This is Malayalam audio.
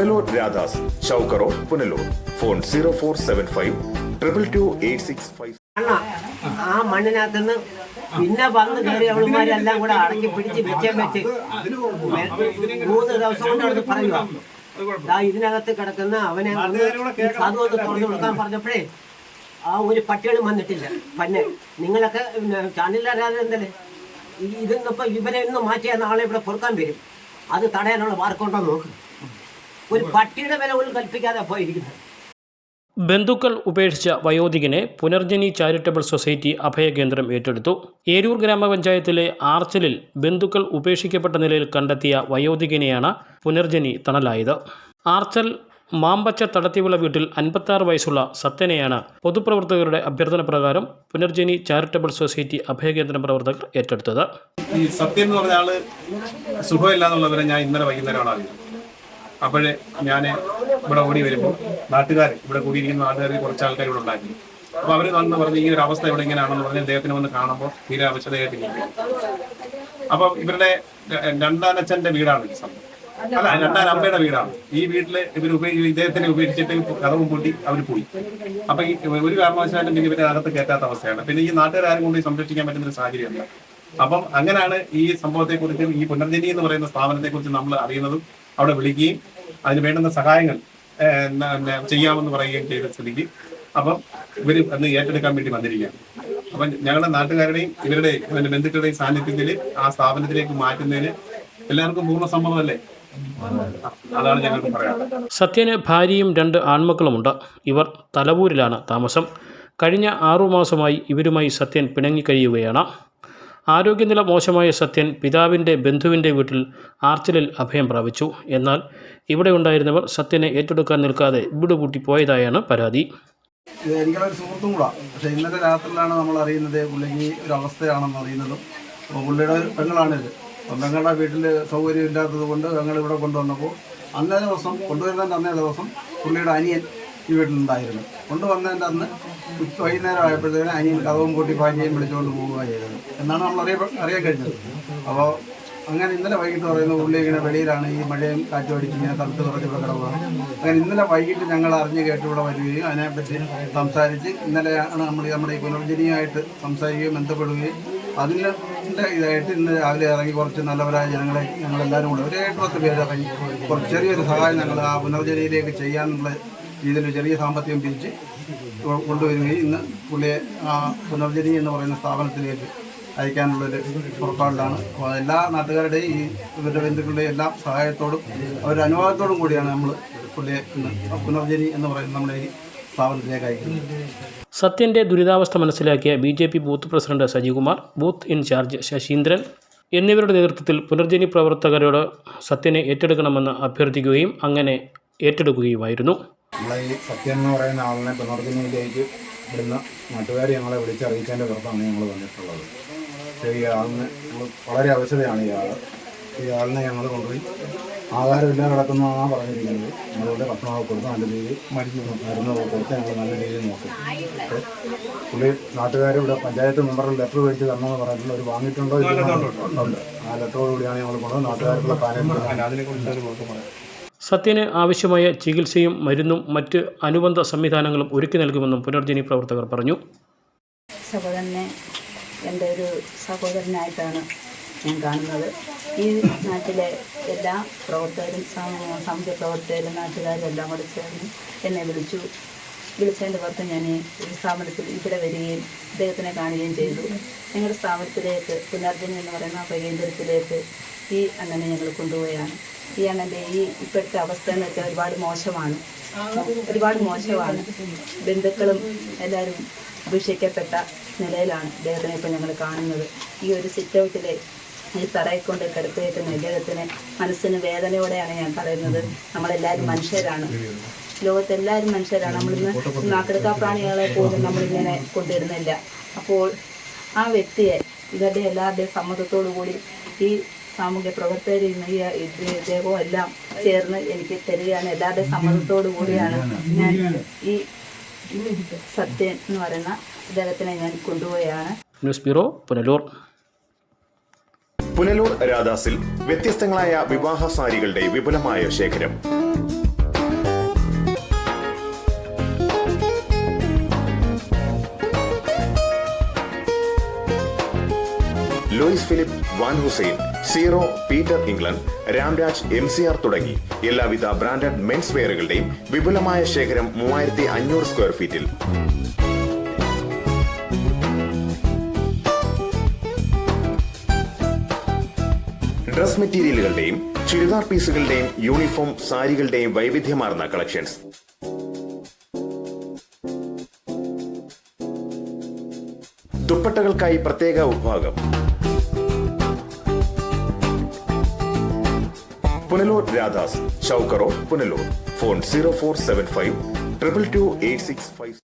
Punalur Radhas Chowk road Punalur. Phone zero four seven five triple two eight six five ആ മണ്ണിനകത്ത് നിന്ന് പിന്നെ വന്ന് കയറി അവളുമാരെല്ലാം കൂടെ അടക്കി പിടിച്ച് വെച്ചേ വെച്ച് മൂന്ന് ദിവസം കൊണ്ട് അവിടെ പറയുക ഇതിനകത്ത് കിടക്കുന്ന അവനെ വന്ന് തുറന്നു കൊടുക്കാൻ പറഞ്ഞപ്പോഴേ ആ ഒരു പട്ടികളും വന്നിട്ടില്ല പിന്നെ. നിങ്ങളൊക്കെ ചാനലിലറിയാതെ എന്തല്ലേ? ഇതിന്നിപ്പോ ഇവരെ ഒന്ന് മാറ്റിയാൽ നാളെ ഇവിടെ പൊറുക്കാൻ വരും. അത് തടയാനുള്ള മാർക്കുണ്ടോ നോക്ക്. ഒരു പട്ടിയുടെ വില പോലും കൽപ്പിക്കാതെ പോയിരിക്കുന്നത്. ബന്ധുക്കൾ ഉപേക്ഷിച്ച വയോധികനെ പുനർജനി ചാരിറ്റബിൾ സൊസൈറ്റി അഭയകേന്ദ്രം ഏറ്റെടുത്തു. ഏരൂർ ഗ്രാമപഞ്ചായത്തിലെ ആർച്ചലിൽ ബന്ധുക്കൾ ഉപേക്ഷിക്കപ്പെട്ട നിലയിൽ കണ്ടെത്തിയ വയോധികനെയാണ് പുനർജനി തണലായത്. ആർച്ചൽ മാമ്പച്ച തടത്തിവിള വീട്ടിൽ അൻപത്താറ് വയസ്സുള്ള സത്യനെയാണ് പൊതുപ്രവർത്തകരുടെ അഭ്യർത്ഥന പ്രകാരം പുനർജനി ചാരിറ്റബിൾ സൊസൈറ്റി അഭയകേന്ദ്രം പ്രവർത്തകർ ഏറ്റെടുത്തത്. ഈ സത്യം എന്ന് പറഞ്ഞ ആൾ സുഖമില്ല എന്നുള്ളവരെ ഞാൻ ഇന്നലെ വൈകുന്നേരമാണ് അറിയുന്നത് അപ്പോഴേ ഞാൻ ഇവിടെ ഓടി വരുമ്പോൾ നാട്ടുകാർ ഇവിടെ കൂടിയിരിക്കുന്ന നാട്ടുകാർ കുറച്ച് ആൾക്കാർ ഇവിടെ ഉണ്ടായിരുന്നു. അപ്പൊ അവർ വന്ന് പറഞ്ഞ് ഈ ഒരു അവസ്ഥ ഇവിടെ ഇങ്ങനെയാണെന്ന് പറഞ്ഞ് അദ്ദേഹത്തിന് വന്ന് കാണുമ്പോൾ തീരെ അവശതയായിട്ടിരിക്കും അപ്പൊ ഇവരുടെ രണ്ടാനച്ഛന്റെ വീടാണ് ഈ സംഭവം. അല്ല രണ്ടാം അമ്മയുടെ വീടാണ്. ഈ വീട്ടിൽ ഇവർ ഇദ്ദേഹത്തിനെ ഉപേക്ഷിച്ചിട്ട് കഥവും പൂട്ടി അവർ പോയി. അപ്പൊ ഈ ഒരു കാരണവശാലും പിന്നെ ഇവരെ അകത്ത് കയറ്റാത്ത അവസ്ഥയാണ്. പിന്നെ ഈ നാട്ടുകാരും കൊണ്ട് സംരക്ഷിക്കാൻ പറ്റുന്ന ഒരു സാഹചര്യമല്ല. അപ്പം അങ്ങനെയാണ് ഈ സംഭവത്തെ കുറിച്ച് ഈ പുനർജനി എന്ന് പറയുന്ന സ്ഥാപനത്തെ കുറിച്ച് നമ്മൾ അറിയുന്നതും അവിടെ വിളിക്കുകയും അതിന് വേണ്ടുന്ന സഹായങ്ങൾ ചെയ്യാമെന്ന് പറയുകയും ചെയ്ത സ്ഥിതിക്ക് അപ്പം ഇവർ അന്ന് ഏറ്റെടുക്കാൻ വേണ്ടി വന്നിരിക്കുകയാണ്. അപ്പം ഞങ്ങളുടെ നാട്ടുകാരുടെയും ഇവരുടെ അതിന്റെ ബന്ധുക്കളുടെയും സാന്നിധ്യത്തിൽ ആ സ്ഥാപനത്തിലേക്ക് മാറ്റുന്നതിന് എല്ലാവർക്കും പൂർണ സമ്മതമല്ലേ? അതാണ് സത്യന് ഭാര്യയും രണ്ട് ആൺമക്കളുമുണ്ട്. ഇവർ തലവൂരിലാണ് താമസം. കഴിഞ്ഞ ആറുമാസമായി ഇവരുമായി സത്യൻ പിണങ്ങിക്കഴിയുകയാണ് ആരോഗ്യനില മോശമായ സത്യൻ പിതാവിന്റെ ബന്ധുവിന്റെ വീട്ടിൽ ആർച്ചിലിൽ അഭയം പ്രാപിച്ചു. എന്നാൽ ഇവിടെ ഉണ്ടായിരുന്നവർ സത്യനെ ഏറ്റെടുക്കാൻ നിൽക്കാതെ വീട് കൂട്ടിപ്പോയതായാണ് പരാതി. എനിക്കൊരു സുഹൃത്തും കൂടാ. പക്ഷെ ഇന്നത്തെ രാത്രിയിലാണ് നമ്മൾ അറിയുന്നത് പുള്ളിക്ക് ഒരു അവസ്ഥയാണെന്ന് അറിയുന്നതും. അപ്പോൾ പുള്ളിയുടെ പെങ്ങളാണിത്. അപ്പം പെങ്ങളുടെ വീട്ടിൽ സൗകര്യം ഇല്ലാത്തത് കൊണ്ട് പെങ്ങൾ ഇവിടെ കൊണ്ടുവന്നപ്പോൾ അന്നേ ദിവസം കൊണ്ടുവരുന്നതിന്റെ അന്നേ ദിവസം പുള്ളിയുടെ അനിയൻ ഈ വീട്ടിലുണ്ടായിരുന്നു കൊണ്ടുവന്നതിന്റെ അന്ന് ഉച്ച വൈകുന്നേരം ആയപ്പോഴത്തേനും അനിയൻ കഥവും കൂട്ടി ഭാര്യയും വിളിച്ചുകൊണ്ട് പോവുക ചെയ്തത്. എന്നാണ് നമ്മൾ അറിയ അറിയാൻ കഴിഞ്ഞത്. അപ്പോൾ അങ്ങനെ ഇന്നലെ വൈകിട്ട് പറയുന്നു പുള്ളി ഇങ്ങനെ വെളിയിലാണ് ഈ മഴയും കാറ്റും അടിച്ച് ഇങ്ങനെ തണുത്ത് കുറച്ച് ഇവിടെ അങ്ങനെ ഇന്നലെ വൈകിട്ട് ഞങ്ങൾ അറിഞ്ഞ് കേട്ട് ഇവിടെ വരികയും അതിനെപ്പറ്റി സംസാരിച്ച് ഇന്നലെയാണ് നമ്മൾ നമ്മുടെ ഈ പുനർജനിയുമായിട്ട് സംസാരിക്കുകയും ബന്ധപ്പെടുകയും അതിന്റെ ഇതായിട്ട് ഇന്ന് രാവിലെ ഇറങ്ങി കുറച്ച് നല്ലവരായ ജനങ്ങളെ ഞങ്ങളെല്ലാവരും കൂടെ ഒരു ഏഴ് പത്ത് പേര് കുറച്ച് ചെറിയൊരു സഹായം ഞങ്ങൾ ആ പുനർജനിയിലേക്ക് ചെയ്യാനുള്ള രീതിയിൽ ചെറിയ സാമ്പത്തികം പിരിച്ച് കൊണ്ടുവരികയും ഇന്ന് പുള്ളിയെ ആ പുനർജനി എന്ന് പറയുന്ന സ്ഥാപനത്തിലേക്ക് അയക്കാനുള്ളൊരു പുറപ്പാടിലാണ്. എല്ലാ നാട്ടുകാരുടെയും ഈ ഇവരുടെ ബന്ധുക്കളുടെയും എല്ലാ സഹായത്തോടും അവരുടെ അനുവാദത്തോടും കൂടിയാണ് നമ്മൾ പുള്ളിയെ ഇന്ന് പുനർജനി എന്ന് പറയുന്ന നമ്മുടെ ഈ സ്ഥാപനത്തിലേക്ക് അയക്കുന്നത്. സത്യന്റെ ദുരിതാവസ്ഥ മനസ്സിലാക്കിയ B J P booth president Sajikumar booth incharge Sasheendran എന്നിവരുടെ നേതൃത്വത്തിൽ പുനർജനി പ്രവർത്തകരോട് സത്യനെ ഏറ്റെടുക്കണമെന്ന് അഭ്യർത്ഥിക്കുകയും അങ്ങനെ ഏറ്റെടുക്കുകയുമായിരുന്നു. നമ്മളെ ഈ സത്യം എന്ന് പറയുന്ന ആളിനെ പുനർജനിയിലേക്ക് ഇവിടുന്ന് നാട്ടുകാർ ഞങ്ങളെ വിളിച്ചറിയിച്ചതിന്റെ പുറത്താണ് ഞങ്ങൾ വന്നിട്ടുള്ളത്. പക്ഷേ ഈ ആളിന് വളരെ അവശതയാണ് ഈ ആൾ ഈ ആളിനെ ഞങ്ങൾ കൊണ്ടുപോയി ആഹാരമില്ലാതെ കിടക്കുന്നതാണ് പറഞ്ഞിരിക്കുന്നത്. നമ്മളുടെ ഭക്ഷണമൊക്കെ കൊടുത്ത് നല്ല രീതിയിൽ മരുന്ന് മരുന്നൊക്കെ കൊടുത്ത് ഞങ്ങൾ നല്ല രീതിയിൽ നോക്കും. പുള്ളി നാട്ടുകാർ ഇവിടെ പഞ്ചായത്ത് മെമ്പറിൽ ലെറ്റർ മേടിച്ച് തരണമെന്ന് പറഞ്ഞിട്ടുള്ള ഒരു വാങ്ങിയിട്ടുണ്ടോ ഇല്ല ഉണ്ട് ആ ലെറ്ററോടുകൂടിയാണ് ഞങ്ങൾ കൊണ്ടുപോകുന്നത് നാട്ടുകാർക്കുള്ള കാര്യം സത്യന് ആവശ്യമായ ചികിത്സയും മരുന്നും മറ്റ് അനുബന്ധ സംവിധാനങ്ങളും ഒരുക്കി നൽകുമെന്നും പുനർജനി പ്രവർത്തകർ പറഞ്ഞു. സഹോദരനെ എന്റെ ഒരു സഹോദരനായിട്ടാണ് ഞാൻ കാണുന്നത്. ഈ നാട്ടിലെ എല്ലാ പ്രവർത്തകരും സാമൂ- സാമൂഹ്യ പ്രവർത്തകരും നാട്ടുകാരും എല്ലാം കൂടെ ചേർന്ന് എന്നെ വിളിച്ചു. വിളിച്ചതിന്റെ പുറത്ത് ഞാൻ ഈ സ്ഥാപനത്തിൽ ഇവിടെ വരികയും അദ്ദേഹത്തിനെ കാണുകയും ചെയ്തു. ഞങ്ങളുടെ സ്ഥാപനത്തിലേക്ക് പുനർജനി എന്ന് പറയുന്ന കേന്ദ്രത്തിലേക്ക് ഈ അങ്ങനെ ഞങ്ങൾ കൊണ്ടുപോയാണ്. ഈ എന്റെ ഈ ഇപ്പോഴത്തെ അവസ്ഥ എന്ന് വെച്ചാൽ ഒരുപാട് മോശമാണ്. ഒരുപാട് മോശമാണ്. ബന്ധുക്കളും എല്ലാവരും ഉപേക്ഷിക്കപ്പെട്ട നിലയിലാണ് ദേവനെ ഇപ്പോൾ ഞങ്ങൾ കാണുന്നത്. ഈ ഒരു സിറ്റ് ഔട്ടിലെ ഈ തറയെക്കൊണ്ട് കൊണ്ട് കിടത്തിയേക്കുന്ന ഇദ്ദേഹത്തിന് മനസ്സിന് വേദനയോടെയാണ് ഞാൻ പറയുന്നത്. നമ്മളെല്ലാവരും മനുഷ്യരാണ്. ലോകത്തെല്ലാവരും മനുഷ്യരാണ്. നമ്മളിന്ന് നാക്കെടുക്കാ പ്രാണികളെ പോലും നമ്മളിങ്ങനെ കൊണ്ടുവരുന്നില്ല അപ്പോൾ ആ വ്യക്തിയെ ഇവരുടെ എല്ലാവരുടെയും സമ്മതത്തോടു കൂടി ഈ സാമൂഹ്യ പ്രവർത്തകർ ഇന്ന് ഈ ഇത് ഇദ്ദേഹവും എല്ലാം ചേർന്ന് എനിക്ക് തരികയാണ്. എല്ലാവരുടെ സമ്മതത്തോടു കൂടിയാണ് ഞാൻ ഈ സത്യൻ എന്ന് പറയുന്ന ഇദ്ദേഹത്തിനെ ഞാൻ കൊണ്ടുപോയാണ് ന്യൂസ് ബ്യൂറോ പുനലൂർ. പുനലൂർ രാധാസിൽ വ്യത്യസ്തങ്ങളായ വിവാഹ സാരികളുടെ വിപുലമായ ശേഖരം. Louis Philippe Van Heusen zero Peter England Ramraj M C R തുടങ്ങി. എല്ലാവിധ ബ്രാൻഡഡ് മെൻസ് വെയറുകളുടെയും വിപുലമായ ശേഖരം മൂവായിരത്തി അഞ്ഞൂറ് സ്ക്വയർ ഫീറ്റിൽ. ഡ്രസ് മെറ്റീരിയലുകളുടെയും ചുരിദാർ പീസുകളുടെയും യൂണിഫോം സാരികളുടെയും വൈവിധ്യമാർന്ന കളക്ഷൻസ്. ദുപ്പട്ടകൾക്കായി പ്രത്യേക വിഭാഗം. Punalur Radhas ചൗക്കറോ Punalur phone zero four seven five triple two eight six five